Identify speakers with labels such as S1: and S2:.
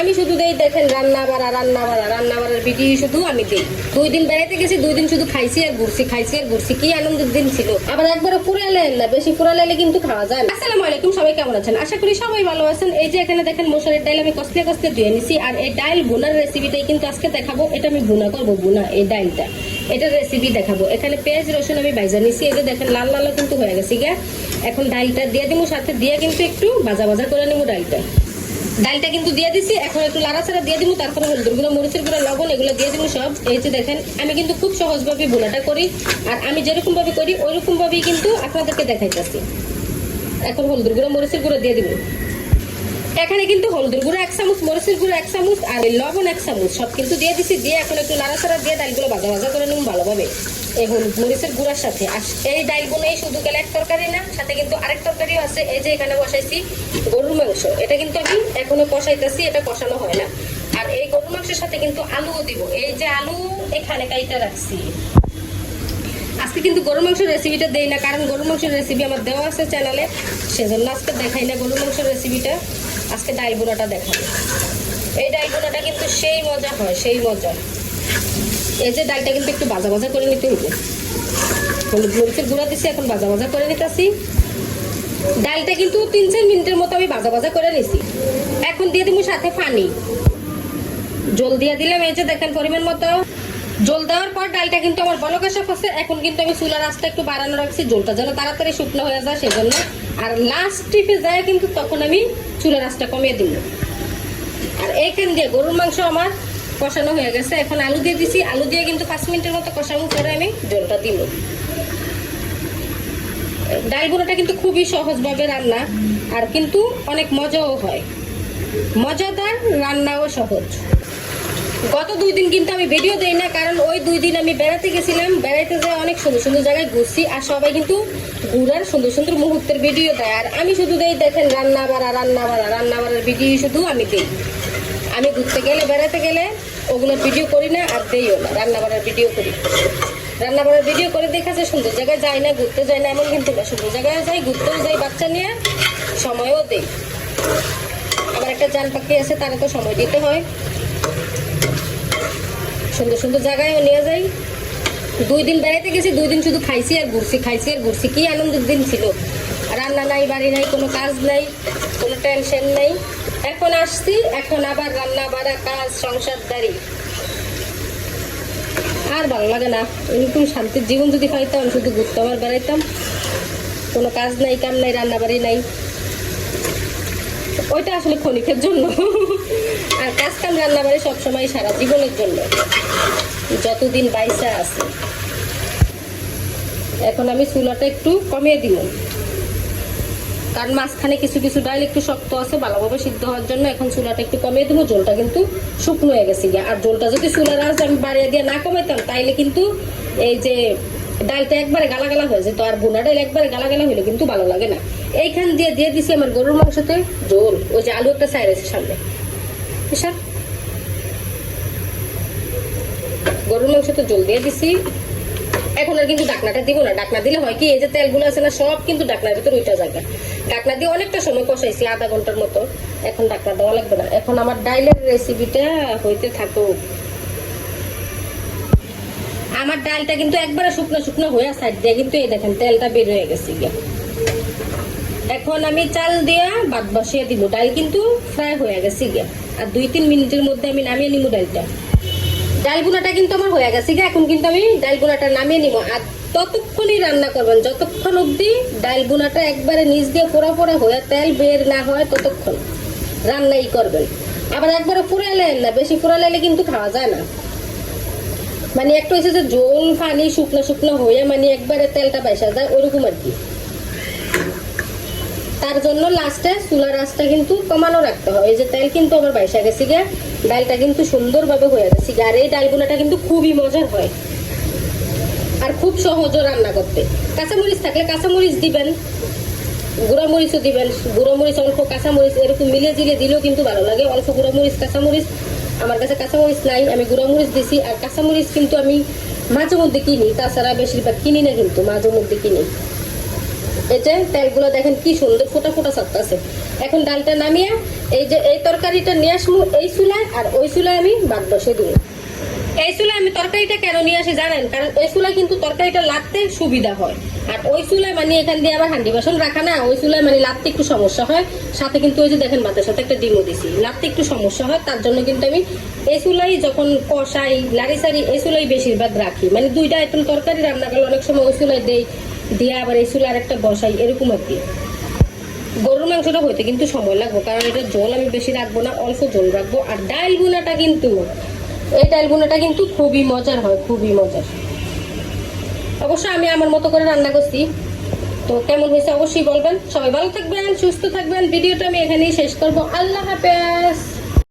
S1: আমি শুধু দেই, দেখেন, রান্না বাড়া রান্না বাড়া, রান্না বাড়ার ভিডিও শুধু আমি দেই। দুই দিন বেড়াইতে গেছি, দুই দিন শুধু খাইছি আর ঘুরছি, খাইছি আর ঘুরছি। কি আনন্দের দিন ছিল? আবার একবারও ফুরালে না, বেশি ফুরালে কিন্তু খাওয়া যায় আসসালামু আলাইকুম, সবাই কেমন আছেন? আশা করি সবাই ভালো আছেন। এই যে এখানে দেখেন মসুরের ডাল আমি কষলে কষলে ধুয়ে নিছি, আর এই ডাল বোনার রেসিপিটাই কিন্তু আজকে দেখাবো। এটা আমি ভুনা করব, ভুনা, এই ডালটা এটার রেসিপি দেখাবো। এখানে পেঁয়াজ, রসুন আমি ভাজা নিছি। এই যে দেখেন, লাল লালও কিন্তু হয়ে গেছে গিয়া। এখন ডালটা দিয়ে দিব সাথে দিয়ে কিন্তু একটু ভাজা ভাজা করে নেব ডালটা ডালটা কিন্তু দিয়ে দিছি, এখন একটু লাড়াচাড়া দিয়ে দিব, তারপরে হলুদের গুঁড়ো মরিচের গুঁড়ো, লবণ, এগুলো দিয়ে দিব সব। এই যে দেখেন, আমি কিন্তু খুব সহজভাবে বোনাটা করি, আর আমি যেরকম ভাবে করি ওইরকম ভাবেই কিন্তু আপনাদেরকে দেখাইতেছি। এখন হলুদের গুঁড়ো, মরিচের গুঁড়ো দিয়ে দিব। এখানে কিন্তু হলুদের গুঁড়ো এক চামচ, মরিচের গুঁড়ো এক চামচ, আর লবণ এক চামচ, সব কিন্তু দিয়ে দিছি, দিয়ে এখন একটু নাড়াচাড়া দিয়ে ডালগুলো ভাজা ভাজা করে নিন ভালোভাবে। এই হলুদ, মরিচের গুঁড়ার সাথে। আর এই ডালগুলো এই শুধু গেলে এক তরকারি না, সাথে কিন্তু আরেক তরকারিও আছে। এই যে এখানে বসাইছি গরুর মাংস। এটা কিন্তু আমি এখনও কষাইতেছি, এটা কষানো হয় না। আর এই গরুর মাংসের সাথে কিন্তু আলুও দিব। এই যে আলু, এখানে কাইটা রাখছি। আজকে কিন্তু গরুর মাংসের রেসিপিটা দেই না, কারণ গরুর মাংসের রেসিপি আমার দেওয়া আছে চ্যানেলে। সেজন্য আজকে দেখাই না গরুর মাংসের রেসিপিটা আজকে ডাল বোনাটা দেখাবো। এই ডাল বোনাটা কিন্তু সেই মজা হয়, সেই মজা। এই যে ডালটা কিন্তু একটু বাজা বাজা করে নিতে হবে। হলুদ মরিচের গুঁড়া দিছি, এখন বাজা বাজা করে নিতেছি। ডালটা কিন্তু তিন চার মিনিটের মতো আমি বাজা বাজা করে নিছি। এখন দিয়ে দিব সাথে পানি। জল দিয়ে দিলাম, এই যে দেখেন পরিমাণ মতো। জল দেওয়ার পর ডালটা কিন্তু আমার বলক আসা ফসে এখন কিন্তু আমি চুলার আঁচটা একটু বাড়ানো রাখছি, জলটা যেন তাড়াতাড়ি শুকনো হয়ে যায় সেজন্য। আর লাস্ট টিপে যায় কিন্তু তখন আমি চুলার আঁচটা কমিয়ে দিব। আর এইখান দিয়ে গরুর মাংস আমার কষানো হয়ে গেছে। এখন আলু দিয়ে দিছি। আলু দিয়ে কিন্তু পাঁচ মিনিটের মতো কষানো করে আমি জলটা দিব। ডাল বোনাটা কিন্তু খুবই সহজভাবে রান্না, আর কিন্তু অনেক মজাও হয়। মজাদার রান্নাও সহজ। গত দুই দিন কিন্তু আমি ভিডিও দেই না, কারণ ওই দুই দিন আমি বেড়াতে গেছিলাম। বেড়াইতে যাই অনেক সুন্দর সুন্দর জায়গায় ঘুরছি আর সবাই কিন্তু ঘুরার সুন্দর সুন্দর মুহূর্তের ভিডিও দেয়। আর আমি শুধু দেই, দেখেন, রান্না বাড়া রান্না বাড়া, রান্না বাড়ার ভিডিও শুধু আমি দেই। আমি ঘুরতে গেলে, বেড়াতে গেলে ওগুলোর ভিডিও করি না আর দেইও না, রান্না বাড়ার ভিডিও করি। রান্না বাড়ার ভিডিও করে দেখা যায় সুন্দর জায়গায় যাই না, ঘুরতে যাই না, এমন কিন্তু না। সুন্দর জায়গায় যাই, ঘুরতেও যাই, বাচ্চা নিয়ে সময়ও দেই। আমার একটা জাল পাখি আছে তারা তো সময় দিতে হয়। সুন্দর সুন্দর জায়গায়ও নিয়ে যাই। দুই দিন বেড়াইতে গেছি, দুই দিন শুধু খাইছি আর ঘুরছি, খাইছি আর ঘুরছি। কি আনন্দের দিন ছিল। রান্না নাই, বাড়ি নাই, কোনো কাজ নাই, কোনো টেনশন নাই। এখন আসছি, এখন আবার রান্না বাড়া কাজ, সংসার দাঁড়ি। আর ভালো লাগে না। এরকম শান্তির জীবন যদি পাইতাম, শুধু ঘুরতাম আর বেড়াইতাম। কোনো কাজ নাই, কাম নাই রান্না বাড়ি নাই। ওইটা আসলে ক্ষণিকের জন্য। আর কাজ কাম রান্না বাড়ি সবসময় সারা জীবনের জন্য। যতদিন বাইসা আছে। এখন আমি চুলাটা একটু কমিয়ে দিব। কারণ মাঝখানে কিছু কিছু ডাল একটু শক্ত আছে, ভালোভাবে সিদ্ধ হওয়ার জন্য এখন চুলাটা একটু কমিয়ে দেবো। জলটা কিন্তু শুকনো হয়ে গেছে গিয়ে। আর জলটা যদি চুলার আজ আমি বাড়িয়ে দিয়ে না কমাইতাম, তাইলে কিন্তু এই যে ডালটা একবারে গালা গালা হয়ে যেত আর বোনা ডাল একবারে গালা গালা হলে কিন্তু ভালো লাগে না। এইখান দিয়ে দিয়ে দিছি আমার গরুর মাংসতে জোল, ওই যে আলু একটা সাইড আছে সামনে। বিশাল। গরুর মাংসতে জল দিয়ে দিছি। এখন আর কিন্তু ডাকনাটা দিব না। ডাকনা দিলে হয় কি, এই যে তেলগুলো আছে না, সব কিন্তু ডাকনার ভিতরে ওইটা জায়গা ডাকনা দিয়ে অনেকটা সময় কষাইছি, আধা ঘণ্টার মতো। এখন ডাকনা দেওয়া লাগবে না। এখন আমার ডাইলের রেসিপিটা হইতে থাকুক। আমার ডালটা কিন্তু একবারে শুকনো শুকনো হয়ে সাইড দিয়ে কিন্তু এই দেখেন তেলটা বের হয়ে গেছে গিয়া। এখন আমি চাল দিয়া ভাত বসিয়ে দিব। ডাল কিন্তু ফ্রাই হয়ে গেছে গিয়া। আর দুই তিন মিনিটের মধ্যে আমি নামিয়ে নিব ডালটা। ডাল বুনাটা কিন্তু আমার হয়ে গেছে গিয়া। এখন কিন্তু আমি ডাল বুনাটা নামিয়ে নিব আর ততক্ষণই রান্না করবেন। যতক্ষণ অবধি ডাল বুনাটা একবারে নিচ দিয়ে পোড়া পোড়া হয়ে তেল বের না হয়, ততক্ষণ রান্নাই করবেন। আবার একবারে পুরালে না, বেশি পুরালে কিন্তু খাওয়া যায় না। মানে একটু হচ্ছে যে জল পানি শুকনো শুকনো হয়ে মানে একবারে তেলটা বাইসা যায়, ওরকম আর কি। তার জন্য লাস্টে চুলার আঁচটা কিন্তু কমানো রাখতে হয় এই যে তেল কিন্তু আমার বাইসা গেছে গিয়ে, ডালটা কিন্তু সুন্দরভাবে হয়ে গেছে। আর এই ডালগুলোটা কিন্তু খুবই মজার হয়। আর খুব সহজও রান্না করতে। কাঁচামরিচ থাকলে কাঁচামরিচ দিবেন গুঁড়া মরিচও দিবেন গুঁড়ো মরিচ অল্প কাঁচামরিচ এরকম মিলে জিলে দিলেও কিন্তু ভালো লাগে। অল্প গুঁড়ো মরিচ কাঁচামরিচ আমার কাছে কাঁচামরিচ নাই, আমি গুঁড়া মরিচ দিছি, আর কাঁচামরিচ কিন্তু আমি মাঝে মধ্যে কিনি, তাছাড়া বেশিরভাগ কিনি না কিন্তু, মাঝে মধ্যে কিনি। এটা তেলগুলো দেখেন কি সুন্দর ফোটা ফোটা আছে এখন ডালটা নামিয়ে এই যে এই তরকারিটা নিয়ে আসব এই চুলায়, আর ওই চুলায় আমি বাদ বসে দিব। এই চুলায় আমি তরকারিটা কেন নিয়ে আসি জানেন? কারণ এই চুলায় কিন্তু তরকারিটা লাগতে সুবিধা হয়। আর ওই চুলায় মানে এখান দিয়ে আবার হান্ডি বাসন রাখা না, ওই চুলায় মানে লাগতে একটু সমস্যা হয়। সাথে কিন্তু ওই যে দেখেন ভাতের সাথে একটা ডিমও দিছি। লাগতে একটু সমস্যা হয়, তার জন্য কিন্তু আমি এই চুলাই যখন কষাই লাড়ি সারি এই চুলাই বেশিরভাগ রাখি। মানে দুইটা আইটেম তরকারি রান্না করলে অনেক সময় ওই চুলাই দেই, দিয়ে আবার এই চুলার একটা বসাই, এরকম আর কি। গরুর মাংসটা হইতে কিন্তু সময় লাগবে, কারণ এটা জল আমি বেশি রাখব না, অল্প জল রাখব। আর ডাল গুনাটা কিন্তু এই ডাল কিন্তু খুবই মজার হয়, খুবই মজার। অবশ্য আমি আমার মতো করে রান্না করছি। তো কেমন হয়েছে অবশ্যই বলবেন। সবাই ভালো থাকবেন, সুস্থ থাকবেন। ভিডিওটা আমি এখানেই শেষ করব। আল্লাহ হাফেজ।